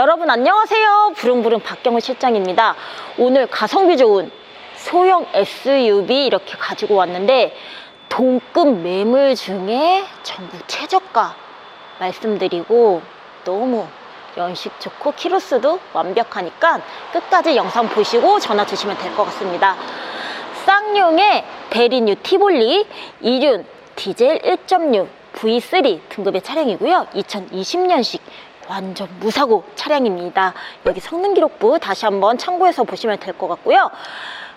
여러분 안녕하세요. 부릉부릉 박경호 실장입니다. 오늘 가성비 좋은 소형 SUV 이렇게 가지고 왔는데 동급 매물 중에 전국 최저가 말씀드리고 너무 연식 좋고 키로수도 완벽하니까 끝까지 영상 보시고 전화 주시면 될 것 같습니다. 쌍용의 베리뉴 티볼리 이륜 디젤 1.6 V3 등급의 차량이고요. 2020년식 완전 무사고 차량입니다. 여기 성능 기록부 다시 한번 참고해서 보시면 될 것 같고요.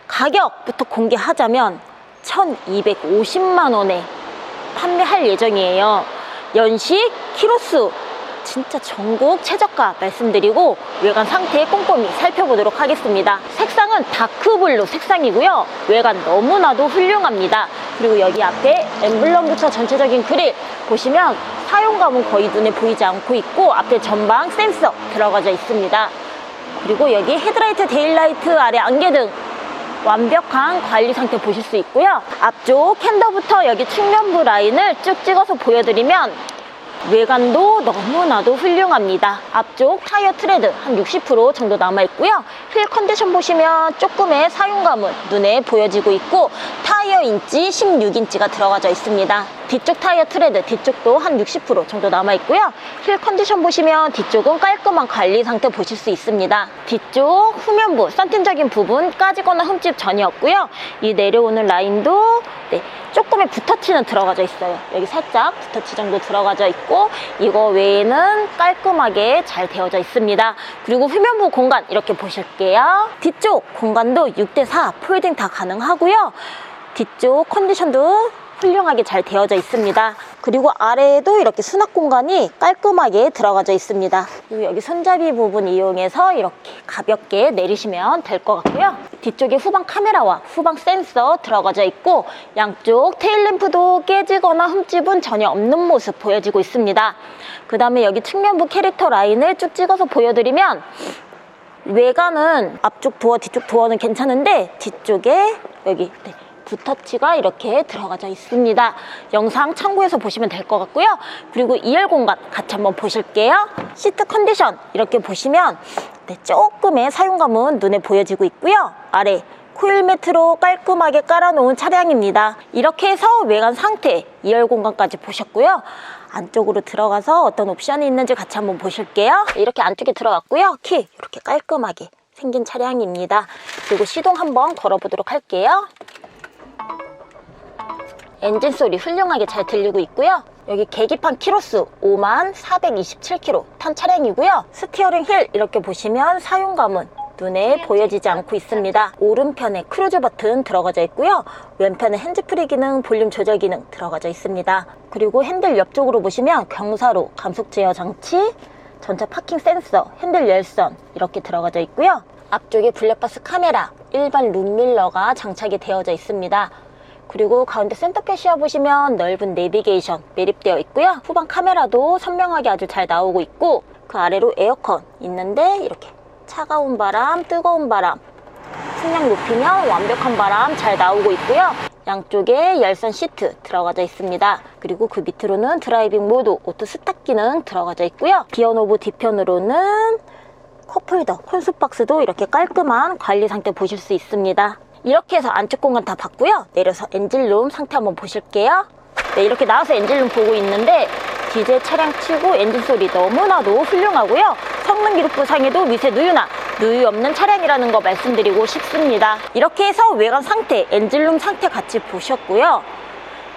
가격부터 공개하자면 1250만 원에 판매할 예정이에요. 연식, 키로수 진짜 전국 최저가 말씀드리고 외관 상태 꼼꼼히 살펴보도록 하겠습니다. 색상은 다크블루 색상이고요. 외관 너무나도 훌륭합니다. 그리고 여기 앞에 엠블럼부터 전체적인 그릴 보시면 사용감은 거의 눈에 보이지 않고 있고 앞에 전방 센서 들어가져 있습니다. 그리고 여기 헤드라이트, 데일라이트, 아래 안개등 완벽한 관리 상태 보실 수 있고요. 앞쪽 핸더부터 여기 측면부 라인을 쭉 찍어서 보여드리면 외관도 너무나도 훌륭합니다. 앞쪽 타이어 트레드 한 60% 정도 남아있고요. 휠 컨디션 보시면 조금의 사용감은 눈에 보여지고 있고 타이어 인치 16인치가 들어가져 있습니다. 뒤쪽 타이어 트레드 뒤쪽도 한 60% 정도 남아있고요. 휠 컨디션 보시면 뒤쪽은 깔끔한 관리 상태 보실 수 있습니다. 뒤쪽 후면부 썬팅적인 부분 까지거나 흠집 전혀 없고요. 이 내려오는 라인도 네, 조금의 붓터치는 들어가져 있어요. 여기 살짝 붓터치 정도 들어가져 있고 이거 외에는 깔끔하게 잘 되어져 있습니다. 그리고 후면부 공간 이렇게 보실게요. 뒤쪽 공간도 6대4 폴딩 다 가능하고요. 뒤쪽 컨디션도 훌륭하게 잘 되어져 있습니다. 그리고 아래에도 이렇게 수납 공간이 깔끔하게 들어가져 있습니다. 그리고 여기 손잡이 부분 이용해서 이렇게 가볍게 내리시면 될 것 같고요. 뒤쪽에 후방 카메라와 후방 센서 들어가져 있고 양쪽 테일램프도 깨지거나 흠집은 전혀 없는 모습 보여지고 있습니다. 그 다음에 여기 측면부 캐릭터 라인을 쭉 찍어서 보여드리면 외관은 앞쪽 도어, 뒤쪽 도어는 괜찮은데 뒤쪽에 여기 네, 붓터치가 이렇게 들어가져 있습니다. 영상 참고해서 보시면 될 것 같고요. 그리고 2열 공간 같이 한번 보실게요. 시트 컨디션 이렇게 보시면 네, 조금의 사용감은 눈에 보여지고 있고요. 아래 코일 매트로 깔끔하게 깔아놓은 차량입니다. 이렇게 해서 외관 상태 2열 공간까지 보셨고요. 안쪽으로 들어가서 어떤 옵션이 있는지 같이 한번 보실게요. 이렇게 안쪽에 들어갔고요. 키 이렇게 깔끔하게 생긴 차량입니다. 그리고 시동 한번 걸어보도록 할게요. 엔진 소리 훌륭하게 잘 들리고 있고요. 여기 계기판 키로수 5만 427km 탄 차량이고요. 스티어링 힐 이렇게 보시면 사용감은 눈에 보여지지 않고 있습니다. 오른편에 크루즈 버튼 들어가져 있고요. 왼편에 핸즈프리 기능, 볼륨 조절 기능 들어가져 있습니다. 그리고 핸들 옆쪽으로 보시면 경사로 감속 제어 장치, 전차 파킹 센서, 핸들 열선 이렇게 들어가져 있고요. 앞쪽에 블랙박스 카메라, 일반 룸밀러가 장착이 되어져 있습니다. 그리고 가운데 센터 캐시어 보시면 넓은 내비게이션 매립되어 있고요. 후방 카메라도 선명하게 아주 잘 나오고 있고 그 아래로 에어컨 있는데 이렇게 차가운 바람, 뜨거운 바람 풍량 높이면 완벽한 바람 잘 나오고 있고요. 양쪽에 열선 시트 들어가져 있습니다. 그리고 그 밑으로는 드라이빙 모드 오토 스탑 기능 들어가져 있고요. 기어 노브 뒤편으로는 컵홀더, 콘솔박스도 이렇게 깔끔한 관리 상태 보실 수 있습니다. 이렇게 해서 안쪽 공간 다 봤고요. 내려서 엔진룸 상태 한번 보실게요. 네, 이렇게 나와서 엔진룸 보고 있는데 디젤 차량 치고 엔진 소리 너무나도 훌륭하고요. 성능 기록부 상에도 미세 누유나 누유 없는 차량이라는 거 말씀드리고 싶습니다. 이렇게 해서 외관 상태, 엔진룸 상태 같이 보셨고요.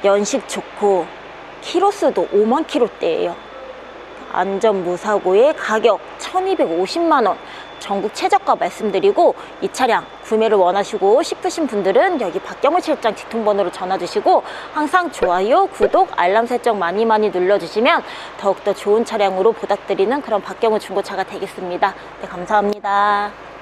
연식 좋고 키로수도 5만 키로대예요. 안전 무사고의 가격 1250만 원 전국 최저가 말씀드리고 이 차량 구매를 원하시고 싶으신 분들은 여기 박경호 실장 직통번호로 전화 주시고 항상 좋아요, 구독, 알람 설정 많이 많이 눌러주시면 더욱더 좋은 차량으로 보답드리는 그런 박경호 중고차가 되겠습니다. 네, 감사합니다.